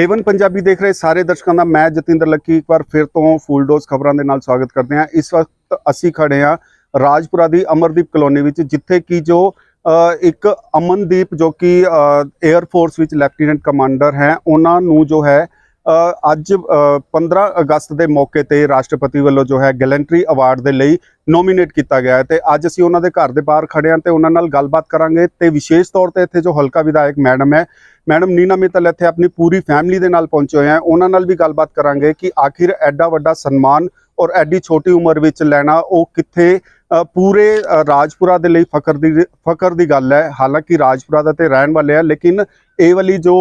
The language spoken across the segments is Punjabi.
ਏਵਨ ਪੰਜਾਬੀ ਦੇਖ ਰਹੇ ਸਾਰੇ ਦਰਸ਼ਕਾਂ ਦਾ, ਮੈਂ ਜਤਿੰਦਰ ਲੱਕੀ ਇੱਕ ਵਾਰ ਫਿਰ ਤੋਂ ਫੁੱਲ ਡੋਜ਼ ਖਬਰਾਂ ਦੇ ਨਾਲ ਸਵਾਗਤ ਕਰਦੇ ਹਾਂ। ਇਸ ਵਕਤ ਅਸੀਂ ਖੜੇ ਹਾਂ ਰਾਜਪੁਰਾ ਦੀ ਅਮਰਦੀਪ ਕਲੋਨੀ ਵਿੱਚ, ਜਿੱਥੇ ਕਿ ਜੋ ਇੱਕ ਅਮਨਦੀਪ ਜੋ ਕਿ 에ਅਰ ਫੋਰਸ ਵਿੱਚ ਲੈਫਟੀਨੈਂਟ ਕਮਾਂਡਰ ਹੈ, ਉਹਨਾਂ ਨੂੰ ਜੋ ਹੈ ਅੱਜ ਅ, 15 ਅਗਸਤ ਦੇ ਮੌਕੇ ਤੇ ਰਾਸ਼ਟਰਪਤੀ ਵੱਲੋਂ ਜੋ ਹੈ ਗੈਲੈਂਟਰੀ ਅਵਾਰਡ ਦੇ ਲਈ ਨੋਮੀਨੇਟ ਕੀਤਾ ਗਿਆ ਹੈ ਤੇ ਅੱਜ ਅਸੀਂ ਉਹਨਾਂ ਦੇ ਘਰ ਦੇ ਬਾਹਰ ਖੜੇ ਹਾਂ ਤੇ ਉਹਨਾਂ ਨਾਲ ਗੱਲਬਾਤ ਕਰਾਂਗੇ ਤੇ ਵਿਸ਼ੇਸ਼ ਤੌਰ ਤੇ ਇੱਥੇ ਜੋ ਹਲਕਾ ਵਿਧਾਇਕ ਮੈਡਮ ਹੈ ਮੈਡਮ ਨੀਨਾ ਮਿੱਤਲ ਇੱਥੇ ਆਪਣੀ ਪੂਰੀ ਫੈਮਿਲੀ ਦੇ ਨਾਲ ਪਹੁੰਚੇ ਹੋਏ ਆ ਉਹਨਾਂ ਨਾਲ ਵੀ ਗੱਲਬਾਤ ਕਰਾਂਗੇ ਕਿ ਆਖਿਰ ਐਡਾ ਵੱਡਾ ਸਨਮਾਨ ਔਰ ਐਡੀ ਛੋਟੀ ਉਮਰ ਵਿੱਚ ਲੈਣਾ ਉਹ ਕਿੱਥੇ ਪੂਰੇ ਰਾਜਪੁਰਾ ਦੇ ਲਈ ਫਕਰ ਦੀ ਫਕਰ ਦੀ ਗੱਲ ਹੈ। ਹਾਲਾਂਕਿ ਰਾਜਪੁਰਾ ਦਾ ਤੇ ਰਹਿਣ ਵਾਲੇ ਆ ਲੇਕਿਨ ਇਹ ਵਾਲੀ ਜੋ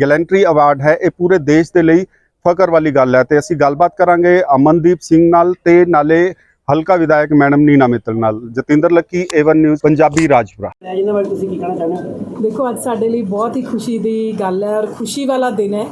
ਗੈਲੈਂਟਰੀ ਅਵਾਰਡ ਹੈ ਇਹ ਪੂਰੇ ਦੇਸ਼ ਦੇ ਲਈ ਫਖਰ ਵਾਲੀ ਗੱਲ ਹੈ ਤੇ ਅਸੀਂ ਗੱਲਬਾਤ ਕਰਾਂਗੇ ਅਮਨਦੀਪ ਸਿੰਘ ਨਾਲ ਤੇ ਨਾਲੇ ਹਲਕਾ ਵਿਧਾਇਕ ਮੈਡਮ ਨੀਨਾ ਮਿੱਤਲ ਨਾਲ। Jatinder Lucky Avon News Punjabi Rajpura. ਮੈਂ ਇਹਨਾਂ ਬਾਰੇ ਤੁਸੀਂ ਕੀ ਕਹਿਣਾ ਚਾਹੁੰਦੇ ਹੋ? ਦੇਖੋ ਅੱਜ ਸਾਡੇ ਲਈ ਬਹੁਤ ਹੀ ਖੁਸ਼ੀ ਦੀ ਗੱਲ ਹੈ ਔਰ ਖੁਸ਼ੀ ਵਾਲਾ ਦਿਨ ਹੈ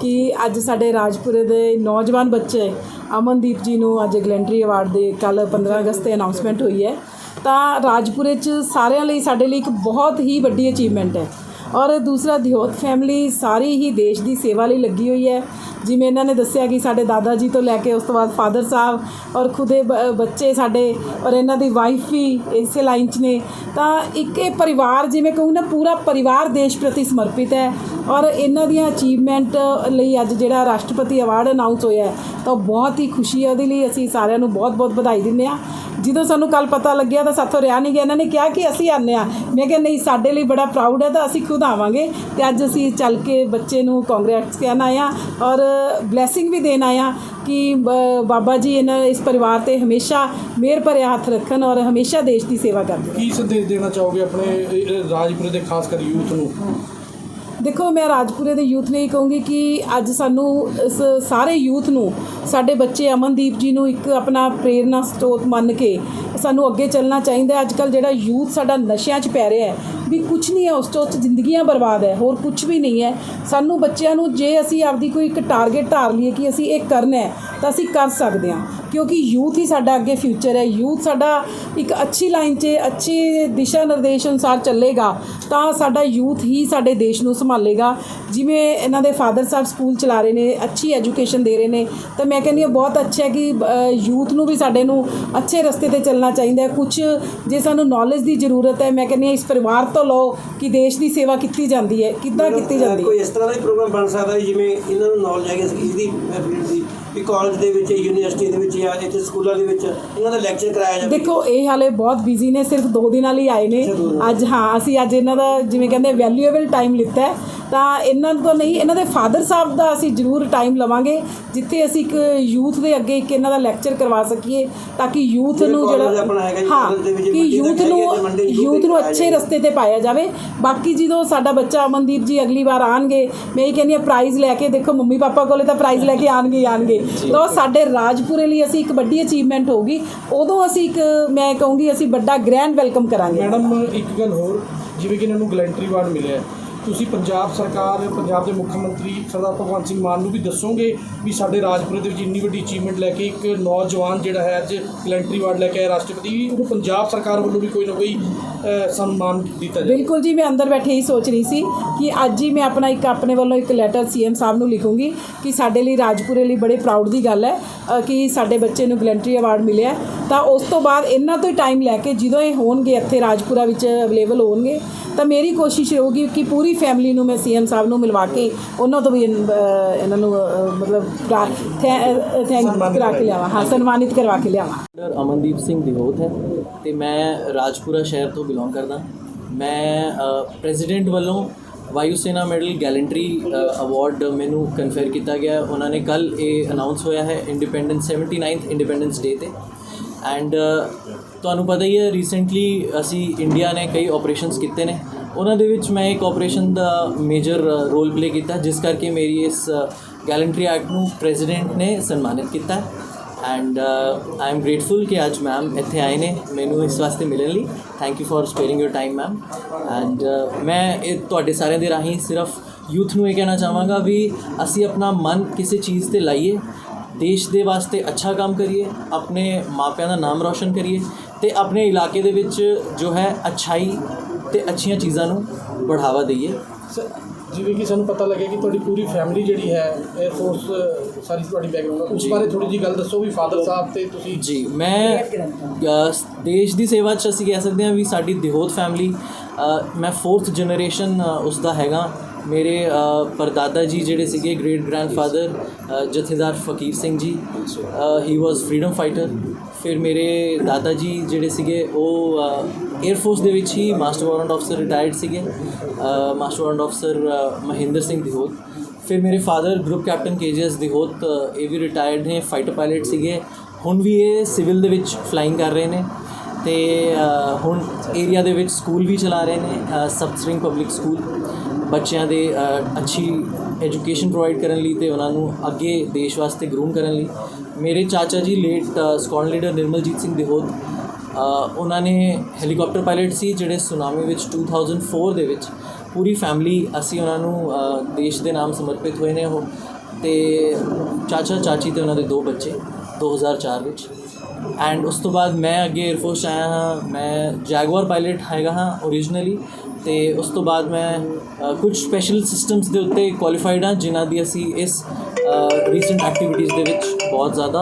ਕਿ ਅੱਜ ਸਾਡੇ ਰਾਜਪੁਰੇ ਦੇ ਨੌਜਵਾਨ ਬੱਚੇ ਅਮਨਦੀਪ ਜੀ ਨੂੰ ਅੱਜ ਗਲੈਂਟਰੀ ਅਵਾਰਡ ਦੇ ਕੱਲ 15 ਅਗਸਤ ਤੇ ਅਨਾਉਂਸਮੈਂਟ ਹੋਈ ਹੈ। ਤਾਂ ਰਾਜਪੁਰੇ 'ਚ ਸਾਰਿਆਂ ਲਈ ਸਾਡੇ ਲਈ ਇੱਕ ਬਹੁਤ ਹੀ ਵੱਡੀ ਅਚੀਵਮੈਂਟ ਹੈ। ਔਰ ਦੂਸਰਾ ਦਿਹੋਤ ਫੈਮਿਲੀ ਸਾਰੀ ਹੀ ਦੇਸ਼ ਦੀ ਸੇਵਾ ਲਈ ਲੱਗੀ ਹੋਈ ਹੈ। ਜਿਵੇਂ ਇਹਨਾਂ ਨੇ ਦੱਸਿਆ ਕਿ ਸਾਡੇ ਦਾਦਾ ਜੀ ਤੋਂ ਲੈ ਕੇ ਉਸ ਤੋਂ ਬਾਅਦ ਫਾਦਰ ਸਾਹਿਬ ਔਰ ਖੁਦੇ ਬ- ਬੱਚੇ ਸਾਡੇ ਔਰ ਇਹਨਾਂ ਦੀ ਵਾਈਫ ਵੀ ਇਸੇ ਲਾਈਨ 'ਚ ਨੇ। ਤਾਂ ਇੱਕ ਇਹ ਪਰਿਵਾਰ, ਜਿਵੇਂ ਕਹੂੰ ਨਾ, ਪੂਰਾ ਪਰਿਵਾਰ ਦੇਸ਼ ਪ੍ਰਤੀ ਸਮਰਪਿਤ ਹੈ। ਔਰ ਇਹਨਾਂ ਦੀਆਂ ਅਚੀਵਮੈਂਟ ਲਈ ਅੱਜ ਜਿਹੜਾ ਰਾਸ਼ਟਰਪਤੀ ਅਵਾਰਡ ਅਨਾਉਂਸ ਹੋਇਆ ਤਾਂ ਉਹ ਬਹੁਤ ਹੀ ਖੁਸ਼ੀ ਹੈ। ਉਹਦੇ ਲਈ ਅਸੀਂ ਸਾਰਿਆਂ ਨੂੰ ਬਹੁਤ-ਬਹੁਤ ਵਧਾਈ ਦਿੰਦੇ ਹਾਂ। ਜਦੋਂ ਸਾਨੂੰ ਕੱਲ ਪਤਾ ਲੱਗਿਆ ਤਾਂ ਸਾਥੋਂ ਰਿਆ ਨਹੀਂ ਗਿਆ। ਇਹਨਾਂ ਨੇ ਕਿਹਾ ਕਿ ਅਸੀਂ ਆਨੇ ਆ ਮੈਂ ਕਿਹਾ, ਨਹੀਂ, ਸਾਡੇ ਲਈ ਬੜਾ ਪ੍ਰਾਊਡ ਹੈ ਤਾਂ ਅਸੀਂ ਖੁਦ ਆਵਾਂਗੇ। ਤੇ ਅੱਜ ਅਸੀਂ ਚੱਲ ਕੇ ਬੱਚੇ ਨੂੰ ਕੰਗ੍ਰੈਟਸ ਕਹਿਣ ਆਇਆ ਔਰ ਬਲੇਸਿੰਗ ਵੀ ਦੇਣ ਆਇਆ ਕਿ ਬ- ਬਾਬਾ ਜੀ ਇਹਨਾਂ, ਇਸ ਪਰਿਵਾਰ ਤੇ ਹਮੇਸ਼ਾ ਮਿਹਰ ਭਰਿਆ ਹੱਥ ਰੱਖਣ ਔਰ ਹਮੇਸ਼ਾ ਦੇਸ਼ ਦੀ ਸੇਵਾ ਕਰਦੇ ਕੀ ਸੰਦੇਸ਼ ਦੇਣਾ ਚਾਹੋਗੇ ਆਪਣੇ ਰਾਜਪੁਰ ਦੇ ਖਾਸ ਕਰ ਯੂਥ ਨੂੰ? ਦੇਖੋ, ਮੈਂ ਰਾਜਪੁਰੇ ਦੇ ਯੂਥ ਨੇ ਇਹ ਕਹੂੰਗੀ ਕਿ ਅੱਜ ਸਾਨੂੰ ਇਸ ਸਾਰੇ ਯੂਥ ਨੂੰ, ਸਾਡੇ ਬੱਚੇ ਅਮਨਦੀਪ ਜੀ ਨੂੰ ਇੱਕ ਆਪਣਾ ਪ੍ਰੇਰਨਾ ਸਰੋਤ ਮੰਨ ਕੇ ਸਾਨੂੰ ਅੱਗੇ ਚੱਲਣਾ ਚਾਹੀਦਾ ਅੱਜ ਕੱਲ ਜਿਹੜਾ ਯੂਥ ਸਾਡਾ ਨਸ਼ਿਆਂ 'ਚ ਪੈ ਰਿਹਾ ਹੈ ਵੀ ਕੁਝ ਨਹੀਂ ਹੈ, ਉਸ ਤੋਂ ਜ਼ਿੰਦਗੀਆਂ ਬਰਬਾਦ ਹੈ, ਹੋਰ ਕੁਝ ਵੀ ਨਹੀਂ ਹੈ। ਸਾਨੂੰ ਬੱਚਿਆਂ ਨੂੰ ਜੇ ਅਸੀਂ ਆਪਦੀ ਕੋਈ ਇੱਕ ਟਾਰਗੇਟ ਧਾਰ ਲਈਏ ਕਿ ਅਸੀਂ ਇਹ ਕਰਨਾ ਹੈ, ਤਾਂ ਅਸੀਂ ਕਰ ਸਕਦੇ ਹਾਂ। ਕਿਉਂਕਿ ਯੂਥ ਹੀ ਸਾਡਾ ਅੱਗੇ ਫਿਊਚਰ ਹੈ। ਯੂਥ ਸਾਡਾ ਇੱਕ ਅੱਛੀ ਲਾਈਨ 'ਚ, ਅੱਛੇ ਦਿਸ਼ਾ ਨਿਰਦੇਸ਼ ਅਨੁਸਾਰ ਚੱਲੇਗਾ, ਤਾਂ ਸਾਡਾ ਯੂਥ ਹੀ ਸਾਡੇ ਦੇਸ਼ ਨੂੰ ਸੰਭਾਲੇਗਾ। ਜਿਵੇਂ ਇਹਨਾਂ ਦੇ ਫਾਦਰ ਸਾਹਿਬ ਸਕੂਲ ਚਲਾ ਰਹੇ ਨੇ, ਅੱਛੀ ਐਜੂਕੇਸ਼ਨ ਦੇ ਰਹੇ ਨੇ, ਤਾਂ ਮੈਂ ਕਹਿੰਦੀ ਹਾਂ ਬਹੁਤ ਅੱਛਾ ਹੈ ਕਿ ਯੂਥ ਨੂੰ ਵੀ ਸਾਡੇ ਨੂੰ ਅੱਛੇ ਰਸਤੇ ਤੇ ਚੱਲਣਾ ਚਾਹੀਦਾ ਹੈ। ਕੁਝ ਜੇ ਸਾਨੂੰ ਨੌਲੇਜ ਦੀ ਜ਼ਰੂਰਤ ਹੈ, ਮੈਂ ਕਹਿੰਦੀ ਹਾਂ ਇਸ ਪਰਿਵਾਰ ਤੋਂ ਲਓ ਕਿ ਦੇਸ਼ ਦੀ ਸੇਵਾ ਕੀਤੀ ਜਾਂਦੀ ਹੈ ਕਿੱਦਾਂ ਕੀਤੀ ਜਾਂਦੀ ਹੈ? ਕੋਈ ਇਸ ਤਰ੍ਹਾਂ ਦਾ ਹੀ ਪ੍ਰੋਗਰਾਮ ਬਣ ਸਕਦਾ ਹੈ ਜਿਵੇਂ ਇਹਨਾਂ ਨੂੰ ਨੌਲੇਜ ਹੈਗੀ ਇਸ ਦੀ ਫੀਲਡ ਦੀ ਵੀ ਕਾਲਜ ਦੇ ਵਿੱਚ ਯੂਨੀਵਰਸਿਟੀ ਦੇ ਵਿੱਚ ਜਾਂ ਇੱਥੇ ਸਕੂਲਾਂ ਦੇ ਵਿੱਚ ਇਹਨਾਂ ਦਾ ਲੈਕਚਰ ਕਰਾਇਆ ਜਾਵੇ। ਦੇਖੋ ਇਹ ਹਾਲੇ ਬਹੁਤ ਬਿਜ਼ੀ ਨੇ ਸਿਰਫ 2 ਦਿਨਾਂ ਲਈ ਆਏ ਨੇ। ਅੱਜ ਹਾਂ ਅਸੀਂ ਅੱਜ ਇਹਨਾਂ ਦਾ ਜਿਵੇਂ ਕਹਿੰਦੇ ਵੈਲਿਊਏਬਲ ਟਾਈਮ ਲਿੱਤਾ ਹੈ। ਤਾਂ ਇਹਨਾਂ ਤੋਂ ਨਹੀਂ ਇਹਨਾਂ ਦੇ ਫਾਦਰ ਸਾਹਿਬ ਦਾ ਅਸੀਂ ਜ਼ਰੂਰ ਟਾਈਮ ਲਵਾਂਗੇ ਜਿੱਥੇ ਅਸੀਂ ਇੱਕ ਯੂਥ ਦੇ ਅੱਗੇ ਇੱਕ ਇਹਨਾਂ ਦਾ ਲੈਕਚਰ ਕਰਵਾ ਸਕੀਏ ਤਾਂ ਕਿ ਯੂਥ ਨੂੰ ਜਿਹੜਾ ਹਾਂ ਕਿ ਯੂਥ ਨੂੰ ਹੈ ਯੂਥ ਨੂੰ ਅੱਛੇ। ਰਸਤੇ ਤੇ ਪਾਇਆ ਜਾਵੇ। ਬਾਕੀ ਜਦੋਂ ਸਾਡਾ ਬੱਚਾ ਅਮਨਦੀਪ ਜੀ ਅਗਲੀ ਵਾਰ ਆਣਗੇ ਮੈਂ ਇਹ ਕਹਿੰਦੀ ਹਾਂ ਪ੍ਰਾਈਜ਼ ਲੈ ਕੇ ਦੇਖੋ ਮੰਮੀ ਪਾਪਾ ਕੋਲੇ ਤਾਂ ਪ੍ਰਾਈਜ਼ ਲੈ ਕੇ ਆਣਗੇ ਹੀ ਆਣਗੇ। ਤਾਂ ਉਹ ਸਾਡੇ ਰਾਜਪੁਰੇ ਲਈ ਅਸੀਂ ਇੱਕ ਵੱਡੀ ਅਚੀਵਮੈਂਟ ਹੋਊਗੀ। ਉਦੋਂ ਅਸੀਂ ਇੱਕ ਮੈਂ ਕਹੂੰਗੀ ਅਸੀਂ ਵੱਡਾ ਗ੍ਰੈਂਡ ਵੈਲਕਮ ਕਰਾਂਗੇ। ਮੈਡਮ ਇੱਕ ਗੱਲ ਹੋਰ ਜਿਵੇਂ ਕਿ ਇਹਨਾਂ ਨੂੰ ਗਲੈਂਟਰੀ ਅਵਾਰਡ ਮਿਲਿਆ ਹੈ, ਤੁਸੀਂ ਪੰਜਾਬ ਸਰਕਾਰ, ਪੰਜਾਬ ਦੇ ਮੁੱਖ ਮੰਤਰੀ ਸਰਦਾਰ ਭਗਵੰਤ ਸਿੰਘ ਮਾਨ ਨੂੰ ਵੀ ਦੱਸੋਗੇ ਵੀ ਸਾਡੇ ਰਾਜਪੁਰੇ ਦੇ ਵਿੱਚ ਇੰਨੀ ਵੱਡੀ ਅਚੀਵਮੈਂਟ ਲੈ ਕੇ ਇੱਕ ਨੌਜਵਾਨ ਜਿਹੜਾ ਹੈ ਅੱਜ ਗਲੈਂਟਰੀ ਵਾਰਡ ਲੈ ਕੇ ਆਇਆ ਰਾਸ਼ਟਰਪਤੀ। ਉਹਨੂੰ ਪੰਜਾਬ ਸਰਕਾਰ ਵੱਲੋਂ ਵੀ ਕੋਈ ਨਾ ਕੋਈ ਸਨਮਾਨ ਦਿੱਤਾ ਜਾਵੇ। ਬਿਲਕੁਲ ਜੀ ਮੈਂ ਅੰਦਰ ਬੈਠੇ ਹੀ ਸੋਚ ਰਹੀ ਸੀ ਕਿ ਅੱਜ ਹੀ ਮੈਂ ਆਪਣਾ ਇੱਕ ਆਪਣੇ ਵੱਲੋਂ ਇੱਕ ਲੈਟਰ ਸੀਐਮ ਸਾਹਿਬ ਨੂੰ ਲਿਖੂੰਗੀ ਕਿ ਸਾਡੇ ਲਈ ਰਾਜਪੁਰੇ ਲਈ ਬੜੇ ਪ੍ਰਾਊਡ ਦੀ ਗੱਲ ਹੈ ਕਿ ਸਾਡੇ ਬੱਚੇ ਨੂੰ ਗਲੈਂਟਰੀ ਅਵਾਰਡ ਮਿਲਿਆ ਤਾਂ ਉਸ ਤੋਂ ਬਾਅਦ ਇਹਨਾਂ ਤੋਂ ਹੀ ਟਾਈਮ ਲੈ ਕੇ ਜਦੋਂ ਇਹ ਹੋਣਗੇ ਇੱਥੇ ਰਾਜਪੁਰਾ ਵਿੱਚ ਅਵੇਲੇਬਲ ਹੋਣਗੇ ਤਾਂ ਮੇਰੀ ਕੋਸ਼ਿਸ਼ ਰਹੂਗੀ ਕਿ ਪੂਰੀ ਫੈਮਿਲੀ ਨੂੰ ਮੈਂ ਸੀਐਮ ਸਾਹਿਬ ਨੂੰ ਮਿਲਵਾ ਕੇ ਉਹਨਾਂ ਤੋਂ ਵੀ ਇਹਨਾਂ ਨੂੰ ਮਤਲਬ ਥੈਂਕ ਕਰਾ ਕੇ ਲਿਆਵਾਂ। ਹਾਂ ਸਨਮਾਨਿਤ ਕਰਵਾ ਕੇ ਲਿਆਵਾਂ। ਅਮਨਦੀਪ ਸਿੰਘ ਦਿਹੋਤ ਹੈ ਤੇ ਮੈਂ ਰਾਜਪੁਰਾ ਸ਼ਹਿਰ ਤੋਂ ਬਿਲੋਂਗ ਕਰਦਾ। ਮੈਂ ਪ੍ਰੈਜ਼ੀਡੈਂਟ ਵੱਲੋਂ ਵਾਯੂ ਸੈਨਾ ਮੈਡਲ ਗੈਲੈਂਟਰੀ ਅਵਾਰਡ ਮੈਨੂੰ ਕਨਫਰ ਕੀਤਾ ਗਿਆ। ਉਹਨਾਂ ਨੇ ਕੱਲ ਇਹ ਅਨਾਉਂਸ ਹੋਇਆ ਹੈ ਇੰਡੀਪੈਂਡੈਂਸ 79th ਇੰਡੀਪੈਂਡੈਂਸ ਡੇ ਤੇ। ਐਂਡ ਤੁਹਾਨੂੰ ਪਤਾ ਹੀ ਹੈ ਰੀਸੈਂਟਲੀ ਅਸੀਂ ਇੰਡੀਆ ਨੇ ਕਈ ਆਪਰੇਸ਼ਨਸ ਕੀਤੇ ਨੇ। ਉਹਨਾਂ ਦੇ ਵਿੱਚ ਮੈਂ ਇੱਕ ਆਪਰੇਸ਼ਨ ਦਾ ਮੇਜਰ ਰੋਲ ਪਲੇ ਕੀਤਾ, ਜਿਸ ਕਰਕੇ ਮੇਰੀ ਇਸ ਗੈਲੈਂਟਰੀ ਐਕਟ ਨੂੰ ਪ੍ਰੈਜ਼ੀਡੈਂਟ ਨੇ ਸਨਮਾਨਿਤ ਕੀਤਾ। ਐਂਡ ਆਈ ਐਮ ਗ੍ਰੇਟਫੁਲ ਕਿ ਅੱਜ ਮੈਮ ਇੱਥੇ ਆਏ ਨੇ ਮੈਨੂੰ ਇਸ ਵਾਸਤੇ ਮਿਲਣ ਲਈ thank you for sparing your time ma'am and ਮੈਂ ਇਹ ਤੁਹਾਡੇ ਸਾਰਿਆਂ ਦੇ ਰਾਹੀਂ ਸਿਰਫ ਯੂਥ ਨੂੰ ਇਹ ਕਹਿਣਾ ਚਾਹਾਂਗਾ ਵੀ ਅਸੀਂ ਆਪਣਾ ਮਨ ਕਿਸੇ ਚੀਜ਼ ਤੇ ਲਾਈਏ ਦੇਸ਼ ਦੇ ਵਾਸਤੇ ਅੱਛਾ ਕੰਮ ਕਰੀਏ ਆਪਣੇ ਮਾਪਿਆਂ ਦਾ ਨਾਮ ਰੌਸ਼ਨ ਕਰੀਏ ਤੇ ਆਪਣੇ ਇਲਾਕੇ ਦੇ ਵਿੱਚ ਜੋ ਹੈ ਅੱਛਾਈ ਤੇ ਅੱਛੀਆਂ ਚੀਜ਼ਾਂ ਨੂੰ ਬੜਾਵਾ ਦਈਏ ਜਿਵੇਂ ਕਿ ਸਾਨੂੰ ਪਤਾ ਲੱਗਿਆ ਕਿ ਤੁਹਾਡੀ ਪੂਰੀ ਫੈਮਿਲੀ ਜਿਹੜੀ ਹੈ 에ਅਰ ਫੋਰਸ ਸਾਰੀ ਤੁਹਾਡੀ ਬੈਕਗ੍ਰਾਉਂਡ ਉਸ ਬਾਰੇ ਥੋੜੀ ਜੀ ਗੱਲ ਦੱਸੋ ਵੀ ਫਾਦਰ ਸਾਹਿਬ ਤੇ ਤੁਸੀਂ। ਜੀ, ਮੈਂ ਦੇਸ਼ ਦੀ ਸੇਵਾ ਚ ਅਸੀਂ ਕਹਿ ਸਕਦੇ ਹਾਂ ਵੀ ਸਾਡੀ ਦਿਹੋਤ ਫੈਮਿਲੀ ਮੈਂ ਫੋਰਥ ਜਨਰੇਸ਼ਨ ਉਸ ਦਾ ਹੈਗਾ। ਮੇਰੇ ਪਰਦਾਦਾ ਜੀ ਜਿਹੜੇ ਸੀਗੇ ਗ੍ਰੇਟ ਗ੍ਰੈਂਡਫਾਦਰ ਜਥੇਦਾਰ ਫਕੀਰ ਸਿੰਘ ਜੀ ਹੀ ਵਾਸ ਫਰੀडम ਫਾਈਟਰ ਫਿਰ ਮੇਰੇ ਦਾਦਾ ਜੀ ਜਿਹੜੇ ਸੀਗੇ, ਉਹ 에ਅਰ ਫੋਰਸ ਦੇ ਵਿੱਚ ਹੀ ਮਾਸਟਰ ਵਾਰੰਟ ਅਫਸਰ ਰਿਟਾਇਰਡ ਸੀਗੇ। ਮਾਸਟਰ ਵਾਰੰਟ ਅਫਸਰ ਮਹਿੰਦਰ ਸਿੰਘ ਦਿਹੋਤ। ਫਿਰ ਮੇਰੇ father group captain KGS Dihot ਇਹ ਵੀ ਰਿਟਾਇਰਡ ਨੇ ਫਾਈਟਰ ਪਾਇਲਟ ਸੀਗੇ। ਹੁਣ ਵੀ ਇਹ ਸਿਵਲ ਦੇ ਵਿੱਚ ਫਲਾਈਂਗ ਕਰ ਰਹੇ ਨੇ ਤੇ ਹੁਣ ਏਰੀਆ ਦੇ ਵਿੱਚ ਸਕੂਲ ਵੀ ਚਲਾ ਰਹੇ ਨੇ ਸਬਸਟ੍ਰਿੰਗ ਪਬਲਿਕ ਸਕੂਲ ਬੱਚਿਆਂ ਦੇ ਅੱਛੀ ਐਜੂਕੇਸ਼ਨ ਪ੍ਰੋਵਾਈਡ ਕਰਨ ਲਈ ਤੇ ਉਹਨਾਂ ਨੂੰ ਅੱਗੇ ਦੇਸ਼ ਵਾਸਤੇ ਗਰੂਮ ਕਰਨ ਲਈ। ਮੇਰੇ ਚਾਚਾ ਜੀ late squadron leader Nirmaljit Singh Dihot ਉਹਨਾਂ ਨੇ ਹੈਲੀਕਾਪਟਰ ਪਾਇਲਟ ਸੀ, ਜਿਹੜੇ ਸੁਨਾਮੀ ਵਿੱਚ 2004 ਦੇ ਵਿੱਚ ਪੂਰੀ ਫੈਮਿਲੀ ਅਸੀਂ ਉਹਨਾਂ ਨੂੰ ਦੇਸ਼ ਦੇ ਨਾਮ ਸਮਰਪਿਤ ਹੋਏ ਨੇ ਉਹ। ਤੇ ਚਾਚਾ ਚਾਚੀ ਤੇ ਉਹਨਾਂ ਦੇ ਦੋ ਬੱਚੇ 2004 ਵਿੱਚ। ਐਂਡ ਉਸ ਤੋਂ ਬਾਅਦ ਮੈਂ ਅੱਗੇ 에ਅਰਫੋਰਸ ਆਇਆ ਹਾਂ। ਮੈਂ ਜੈਗੁਆਰ ਪਾਇਲਟ ਹੈਗਾ ਹਾਂ ਓਰੀਜਨਲੀ ਤੇ ਉਸ ਤੋਂ ਬਾਅਦ ਮੈਂ ਕੁਝ ਸਪੈਸ਼ਲ ਸਿਸਟਮਸ ਦੇ ਉੱਤੇ ਕੁਆਲੀਫਾਈਡ ਹਾਂ ਜਿਨ੍ਹਾਂ ਦੀ ਅਸੀਂ ਇਸ ਰੀਸੈਂਟ ਐਕਟੀਵਿਟੀਜ਼ ਦੇ ਵਿੱਚ ਬਹੁਤ ਜ਼ਿਆਦਾ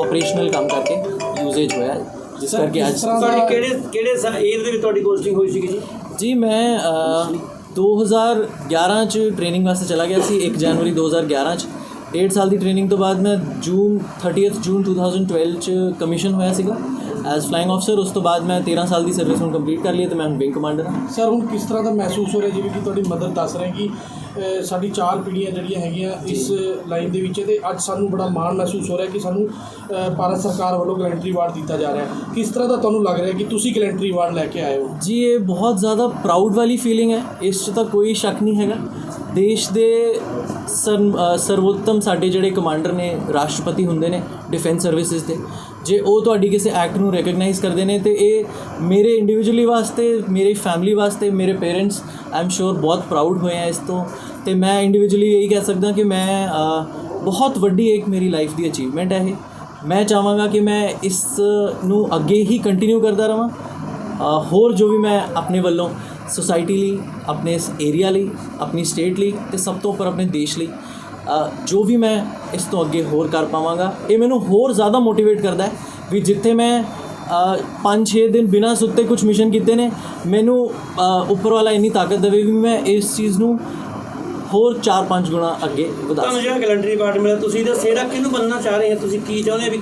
ਆਪਰੇਸ਼ਨਲ ਕੰਮ ਕਰਕੇ ਯੂਜ਼ੇਜ ਹੋਇਆ। ਹੈ, ਜਿਸ ਕਰਕੇ ਅੱਜ ਤੁਹਾਡੀ ਕਿਹੜੇ ਕਿਹੜੇ ਏਜ ਦੇ ਵਿੱਚ ਤੁਹਾਡੀ ਪੋਸਟਿੰਗ ਹੋਈ ਸੀਗੀ ਜੀ? ਜੀ ਮੈਂ ਅ, 2011 ਚ ਟ੍ਰੇਨਿੰਗ ਵਾਸਤੇ ਚਲਾ ਗਿਆ ਸੀ 1 ਜਨਵਰੀ 2011 ਚ। ਡੇਢ ਸਾਲ ਦੀ ਟ੍ਰੇਨਿੰਗ ਤੋਂ ਬਾਅਦ ਮੈਂ ਜੂਨ 30th ਜੂਨ 2012 ਚ ਕਮਿਸ਼ਨ ਹੋਇਆ ਸੀਗਾ ਐਜ਼ ਫਲਾਈਂਗ ਅਫਸਰ ਉਸ ਤੋਂ ਬਾਅਦ ਮੈਂ 13 ਸਾਲ ਦੀ ਸਰਵਿਸ ਹੁਣ ਕੰਪਲੀਟ ਕਰ ਲਈ ਹੈ ਤੇ ਮੈਂ ਹੁਣ ਵਿੰਗ ਕਮਾਂਡਰ ਹਾਂ। ਸਰ ਹੁਣ ਕਿਸ ਤਰ੍ਹਾਂ ਦਾ ਮਹਿਸੂਸ ਹੋ ਰਿਹਾ ਜਿਵੇਂ ਕਿ ਤੁਹਾਡੀ ਮਦਰ ਦੱਸ ਰਹੇ ਕਿ ਸਾਡੀ ਚਾਰ ਪੀੜ੍ਹੀਆਂ ਜਿਹੜੀਆਂ ਹੈਗੀਆਂ ਇਸ ਲਾਈਨ ਦੇ ਵਿੱਚ ਤੇ ਅੱਜ ਸਾਨੂੰ ਬੜਾ ਮਾਣ ਮਹਿਸੂਸ ਹੋ ਰਿਹਾ ਕਿ ਸਾਨੂੰ ਭਾਰਤ ਸਰਕਾਰ ਵੱਲੋਂ ਗਲੈਂਟਰੀ ਅਵਾਰਡ ਦਿੱਤਾ ਜਾ ਰਿਹਾ ਹੈ। ਕਿਸ ਤਰ੍ਹਾਂ ਦਾ ਤੁਹਾਨੂੰ ਲੱਗ ਰਿਹਾ ਕਿ ਤੁਸੀਂ ਗਲੈਂਟਰੀ ਅਵਾਰਡ ਲੈ ਕੇ ਆਏ ਹੋ? ਜੀ ਇਹ ਬਹੁਤ ਜ਼ਿਆਦਾ ਪ੍ਰਾਊਡ ਵਾਲੀ ਫੀਲਿੰਗ ਹੈ। ਇਸ 'ਚ ਤਾਂ ਕੋਈ ਸ਼ੱਕ ਨਹੀਂ ਹੈਗਾ। ਦੇਸ਼ ਦੇ ਸਰ ਸਰਵੋਤਮ ਸਾਡੇ ਜਿਹੜੇ ਕਮਾਂਡਰ ਨੇ ਰਾਸ਼ਟਰਪਤੀ ਹੁੰਦੇ ਨੇ ਡਿਫੈਂਸ ਸਰਵਿਸਿਜ਼ ਦੇ। ਜੇ ਉਹ ਤੁਹਾਡੀ ਕਿਸੇ ਐਕਟ ਨੂੰ ਰੈਕਗਨਾਈਜ਼ ਕਰਦੇ ਨੇ ਤੇ ਇਹ ਮੇਰੇ ਇੰਡੀਵਿਜੂਅਲੀ ਵਾਸਤੇ, ਮੇਰੀ ਫੈਮਿਲੀ ਵਾਸਤੇ, ਮੇਰੇ ਪੇਰੈਂਟਸ ਆਈ ਐਮ ਸ਼ੋਰ ਬਹੁਤ ਪ੍ਰਾਊਡ ਹੋਏ ਆ ਇਸ ਤੋਂ। ਤੇ ਮੈਂ ਇੰਡੀਵਿਜੂਅਲੀ ਇਹੀ ਕਹਿ ਸਕਦਾ ਕਿ ਮੈਂ ਬਹੁਤ ਵੱਡੀ ਇੱਕ ਮੇਰੀ ਲਾਈਫ ਦੀ ਅਚੀਵਮੈਂਟ ਹੈ ਇਹ। ਮੈਂ ਚਾਹਾਂਗਾ ਕਿ ਮੈਂ ਇਸ ਨੂੰ ਅੱਗੇ ਹੀ ਕੰਟੀਨਿਊ ਕਰਦਾ ਰਵਾਂ। ਹੋਰ ਜੋ ਵੀ ਮੈਂ ਆਪਣੇ ਵੱਲੋਂ ਸੁਸਾਇਟੀ ਲਈ, ਆਪਣੇ ਇਸ ਏਰੀਆ ਲਈ, ਆਪਣੀ ਸਟੇਟ ਲਈ ਤੇ ਸਭ ਤੋਂ ਉੱਪਰ ਆਪਣੇ ਦੇਸ਼ ਲਈ। ਜੋ ਵੀ ਮੈਂ ਇਸ ਤੋਂ ਅੱਗੇ ਹੋਰ ਕਰ ਪਾਵਾਂਗਾ ਇਹ ਮੈਨੂੰ ਹੋਰ ਜ਼ਿਆਦਾ ਮੋਟੀਵੇਟ ਕਰਦਾ ਹੈ ਵੀ ਜਿੱਥੇ ਮੈਂ 5-6 ਦਿਨ ਬਿਨਾਂ ਸੁੱਤੇ ਕੁਝ ਮਿਸ਼ਨ ਕੀਤੇ ਨੇ ਮੈਨੂੰ ਉੱਪਰ ਵਾਲਾ ਇੰਨੀ ਤਾਕਤ ਦੇਵੇ ਵੀ ਮੈਂ ਇਸ ਚੀਜ਼ ਨੂੰ ਹੋਰ 4-5 ਗੁਣਾ ਅੱਗੇ ਵਧਾ ਤੁਹਾਨੂੰ ਜਿਹੜਾ ਗੈਲੰਟਰੀ ਅਵਾਰਡ ਮਿਲਿਆ ਤੁਸੀਂ ਇਹਦਾ ਸਿਹਰਾ ਕਿਹਨੂੰ ਬੰਨਣਾ ਚਾਹ ਰਹੇ ਹੋ? ਤੁਸੀਂ ਕੀ ਚਾਹੁੰਦੇ ਹੋ ਵੀ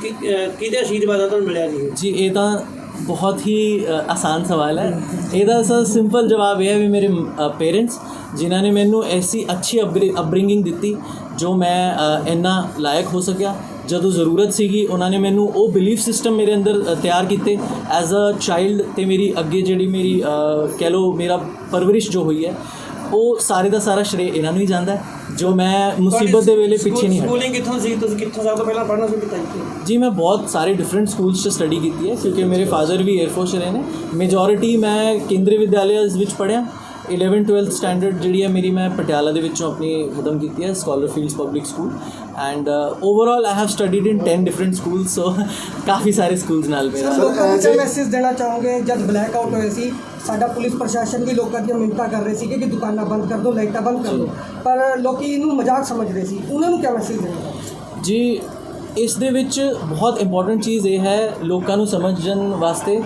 ਕਿਹਦੇ ਆਸ਼ੀਰਵਾਦ ਤੁਹਾਨੂੰ ਮਿਲਿਆ ਜੀ? ਜੀ ਇਹ ਤਾਂ ਬਹੁਤ ਹੀ ਆਸਾਨ ਸਵਾਲ ਹੈ। ਇਹਦਾ ਸਰ ਸਿੰਪਲ ਜਵਾਬ ਇਹ ਹੈ ਵੀ ਮੇਰੇ ਪੇਰੈਂਟਸ ਜਿਨ੍ਹਾਂ ਨੇ ਮੈਨੂੰ ਐਸੀ ਅੱਛੀ ਅਪਬ੍ਰਿੰਗਿੰਗ ਦਿੱਤੀ ਜੋ ਮੈਂ ਇੰਨਾ ਲਾਇਕ ਹੋ ਸਕਿਆ। ਜਦੋਂ ਜ਼ਰੂਰਤ ਸੀਗੀ ਉਹਨਾਂ ਨੇ ਮੈਨੂੰ ਉਹ ਬਿਲੀਫ ਸਿਸਟਮ ਮੇਰੇ ਅੰਦਰ ਤਿਆਰ ਕੀਤੇ। ਐਜ਼ ਅ ਚਾਈਲਡ ਤੇ ਮੇਰੀ ਅੱਗੇ ਜਿਹੜੀ ਮੇਰੀ ਕਹਿ ਲਓ ਮੇਰਾ ਪਰਵਰਿਸ਼ ਜੋ ਹੋਈ ਹੈ ਉਹ ਸਾਰੇ ਦਾ ਸਾਰਾ ਸ਼੍ਰੇ ਇਹਨਾਂ ਨੂੰ ਹੀ ਜਾਂਦਾ ਜੋ ਮੈਂ ਮੁਸੀਬਤ ਦੇ ਵੇਲੇ ਪਿੱਛੇ ਨਹੀਂ ਹਟਿਆ। ਸਕੂਲਿੰਗ ਕਿੱਥੋਂ ਸੀ? ਤੁਸੀਂ ਕਿੱਥੋਂ ਸਭ ਤੋਂ ਪਹਿਲਾਂ ਪੜ੍ਹਨਾ ਸ਼ੁਰੂ ਕੀਤਾ ਜੀ? ਮੈਂ ਬਹੁਤ ਸਾਰੇ ਡਿਫਰੈਂਟ ਸਕੂਲਸ 'ਚ ਸਟੱਡੀ ਕੀਤੀ ਹੈ ਕਿਉਂਕਿ ਮੇਰੇ ਫਾਦਰ ਵੀ 에ਅਰਫੋਰਸ ਰਹੇ ਨੇ। ਮੇਜੋਰਿਟੀ ਮੈਂ ਕੇਂਦਰੀ ਵਿਦਿਆਲਿਆਸ ਵਿੱਚ ਪੜ੍ਹਿਆ। 11 12th ਸਟੈਂਡਰਡ ਜਿਹੜੀ ਹੈ ਮੇਰੀ ਮੈਂ ਪਟਿਆਲਾ ਦੇ ਵਿੱਚੋਂ ਆਪਣੀ ਖਤਮ ਕੀਤੀ ਹੈ Scholar Fields Public School and overall I have studied in 10 different schools so ਕਾਫੀ ਸਾਰੇ ਸਕੂਲਸ ਨਾਲ ਮੇਰਾ। ਕੀ ਮੈਸੇਜ ਦੇਣਾ ਚਾਹੋਗੇ? ਜਦ ਬਲੈਕ ਆਊਟ ਹੋਏ ਸੀ ਸਾਡਾ ਪੁਲਿਸ ਪ੍ਰਸ਼ਾਸਨ ਵੀ ਲੋਕਾਂ ਦੀਆਂ ਮਿੰਨਤਾਂ ਕਰ ਰਹੇ ਸੀਗੇ ਕਿ ਦੁਕਾਨਾਂ ਬੰਦ ਕਰ ਦਿਓ ਲਾਈਟਾਂ ਬੰਦ ਕਰ ਦਿਓ ਪਰ ਲੋਕੀ ਇਹਨੂੰ ਮਜ਼ਾਕ ਸਮਝਦੇ ਸੀ। ਉਹਨਾਂ ਨੂੰ ਕੀ ਮੈਸੇਜ ਦੇਣਾ ਜੀ ਇਸ ਦੇ ਵਿੱਚ ਬਹੁਤ ਇੰਪੋਰਟੈਂਟ ਚੀਜ਼ ਇਹ ਹੈ ਲੋਕਾਂ ਨੂੰ ਸਮਝਣ ਵਾਸਤੇ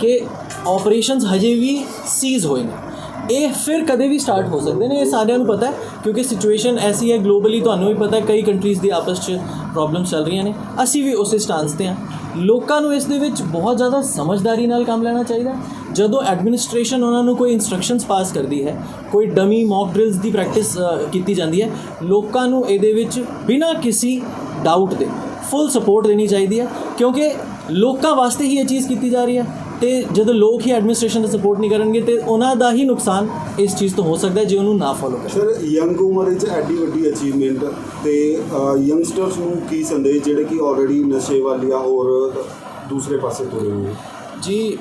ਕਿ ਆਪਰੇਸ਼ਨਸ ਹਜੇ ਵੀ ਸੀਜ਼ ਹੋਏ ਨੇ। ਇਹ ਫਿਰ ਕਦੇ ਵੀ ਸਟਾਰਟ ਹੋ ਸਕਦੇ ਨੇ, ਇਹ ਸਾਰਿਆਂ ਨੂੰ ਪਤਾ ਹੈ, ਕਿਉਂਕਿ ਸਿਚੁਏਸ਼ਨ ਐਸੀ ਹੈ ਗਲੋਬਲੀ ਤੁਹਾਨੂੰ ਵੀ ਪਤਾ ਹੈ, ਕਈ ਕੰਟਰੀਜ਼ ਦੀ ਆਪਸ 'ਚ ਪ੍ਰੋਬਲਮਸ ਚੱਲ ਰਹੀਆਂ ਨੇ, ਅਸੀਂ ਵੀ ਉਸੇ ਸਟਾਂਸ ਤੇ ਹਾਂ। ਲੋਕਾਂ ਨੂੰ ਇਸ ਦੇ ਵਿੱਚ ਬਹੁਤ ਜ਼ਿਆਦਾ ਸਮਝਦਾਰੀ ਨਾਲ ਕੰਮ ਲੈਣਾ ਚਾਹੀਦਾ ਜਦੋਂ ਐਡਮਿਨਿਸਟ੍ਰੇਸ਼ਨ ਉਹਨਾਂ ਨੂੰ ਕੋਈ ਇਨਸਟਰਕਸ਼ਨਸ ਪਾਸ ਕਰਦੀ ਹੈ, ਕੋਈ ਡਮੀ ਮੌਕ ਡਰਿਲਸ ਦੀ ਪ੍ਰੈਕਟਿਸ ਕੀਤੀ ਜਾਂਦੀ ਹੈ, ਲੋਕਾਂ ਨੂੰ ਇਹਦੇ ਵਿੱਚ ਬਿਨਾਂ ਕਿਸੇ ਡਾਊਟ ਦੇ ਫੁੱਲ ਸਪੋਰਟ ਦੇਣੀ ਚਾਹੀਦੀ ਹੈ, ਕਿਉਂਕਿ ਲੋਕਾਂ ਵਾਸਤੇ ਹੀ ਇਹ ਚੀਜ਼ ਕੀਤੀ ਜਾ ਰਹੀ ਹੈ। ਤੇ ਜਦੋਂ ਲੋਕ ਹੀ ਐਡਮਿਨਿਸਟ੍ਰੇਸ਼ਨ ਦਾ ਸਪੋਰਟ ਨਹੀਂ ਕਰਨਗੇ ਤੇ ਉਹਨਾਂ ਦਾ ਹੀ ਨੁਕਸਾਨ ਇਸ ਚੀਜ਼ ਤੋਂ ਹੋ ਸਕਦਾ ਜੇ ਉਹਨੂੰ ਨਾ ਫੋਲੋ ਕਰਨ ਸਰ ਯੰਗ ਉਮਰ ਵਿੱਚ ਐਡੀ ਵੱਡੀ ਅਚੀਵਮੈਂਟ ਤੇ ਯੰਗਸਟਰਸ ਨੂੰ ਕੀ ਸੰਦੇਸ਼ ਜਿਹੜੇ ਕਿ ਆਲਰੇਡੀ ਨਸ਼ੇ ਵੱਲ ਜਾਂ ਹੋਰ ਦੂਸਰੇ ਪਾਸੇ ਤੁਰੇ ਹੋਏ? ਜੀ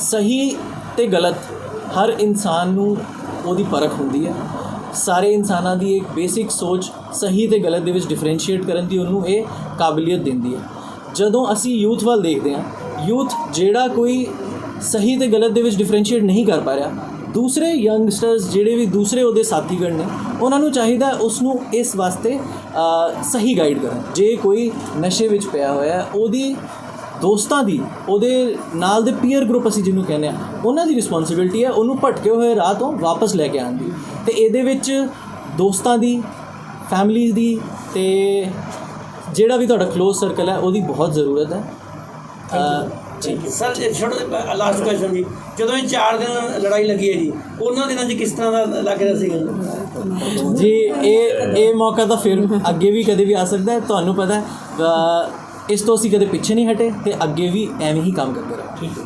ਸਹੀ ਤੇ ਗਲਤ ਹਰ ਇਨਸਾਨ ਨੂੰ ਉਹਦੀ ਪਰਖ ਹੁੰਦੀ ਹੈ। ਸਾਰੇ ਇਨਸਾਨਾਂ ਦੀ ਇੱਕ ਬੇਸਿਕ ਸੋਚ ਸਹੀ ਤੇ ਗਲਤ ਦੇ ਵਿੱਚ ਡਿਫਰੈਂਸ਼ੀਏਟ ਕਰਨ ਦੀ ਉਹਨੂੰ ਇਹ ਕਾਬਲੀਅਤ ਦਿੰਦੀ ਹੈ। ਜਦੋਂ ਅਸੀਂ ਯੂਥ ਵੱਲ ਦੇਖਦੇ ਹਾਂ ਯੂਥ ਜਿਹੜਾ ਕੋਈ ਸਹੀ ਤੇ ਗਲਤ ਦੇ ਵਿੱਚ ਡਿਫਰੈਂਸ਼ੀਏਟ ਨਹੀਂ ਕਰ ਪਾ ਰਿਹਾ। ਦੂਸਰੇ ਯੰਗਸਟਰਸ ਜਿਹੜੇ ਵੀ ਦੂਸਰੇ ਉਹਦੇ ਸਾਥੀਗਣ ਨੇ, ਉਹਨਾਂ ਨੂੰ ਚਾਹੀਦਾ ਹੈ ਉਸ ਨੂੰ ਇਸ ਵਾਸਤੇ ਸਹੀ ਗਾਈਡ ਕਰਨ। ਜੇ ਕੋਈ ਨਸ਼ੇ ਵਿੱਚ ਪਿਆ ਹੋਇਆ, ਉਹਦੀ ਦੋਸਤਾਂ ਦੀ, ਉਹਦੇ ਨਾਲ ਦੇ ਪੀਅਰ ਗਰੁੱਪ ਅਸੀਂ ਜਿਹਨੂੰ ਕਹਿੰਦੇ ਆ ਉਹਨਾਂ ਦੀ ਰਿਸਪੌਂਸਿਬਿਲਟੀ ਹੈ ਉਹਨੂੰ ਭਟਕੇ ਹੋਏ ਰਾਹ ਤੋਂ ਵਾਪਸ ਲੈ ਕੇ ਆਉਣ ਦੀ। ਤੇ ਇਹਦੇ ਵਿੱਚ ਦੋਸਤਾਂ ਦੀ ਫੈਮਿਲੀ ਦੀ ਤੇ ਜਿਹੜਾ ਵੀ ਤੁਹਾਡਾ ক্লোਜ਼ ਸਰਕਲ ਹੈ, ਉਹਦੀ ਬਹੁਤ ਜ਼ਰੂਰਤ ਹੈ। ਜੀ ਸਰ ਇਹ ਛੋਟਾ ਲਾਸਟ ਕੁਐਸਚਨ ਜੀ। ਜਦੋਂ ਇਹ 4 ਦਿਨ ਲੜਾਈ ਲੱਗੀ ਹੈ ਜੀ ਉਹਨਾਂ ਦਿਨਾਂ 'ਚ ਕਿਸ ਤਰ੍ਹਾਂ ਦਾ ਲੱਗ ਰਿਹਾ ਸੀਗਾ? ਜੀ ਇਹ ਇਹ ਮੌਕਾ ਤਾਂ ਫਿਰ ਅੱਗੇ ਵੀ ਕਦੇ ਵੀ ਆ ਸਕਦਾ ਹੈ। ਤੁਹਾਨੂੰ ਪਤਾ ਹੈ ਇਸ ਤੋਂ ਅਸੀਂ ਕਦੇ ਪਿੱਛੇ ਨਹੀਂ ਹਟੇ ਤੇ ਅੱਗੇ ਵੀ ਐਵੇਂ ਹੀ ਕੰਮ ਕਰਦੇ ਰਹਾਂਗੇ ਠੀਕ ਹੈ।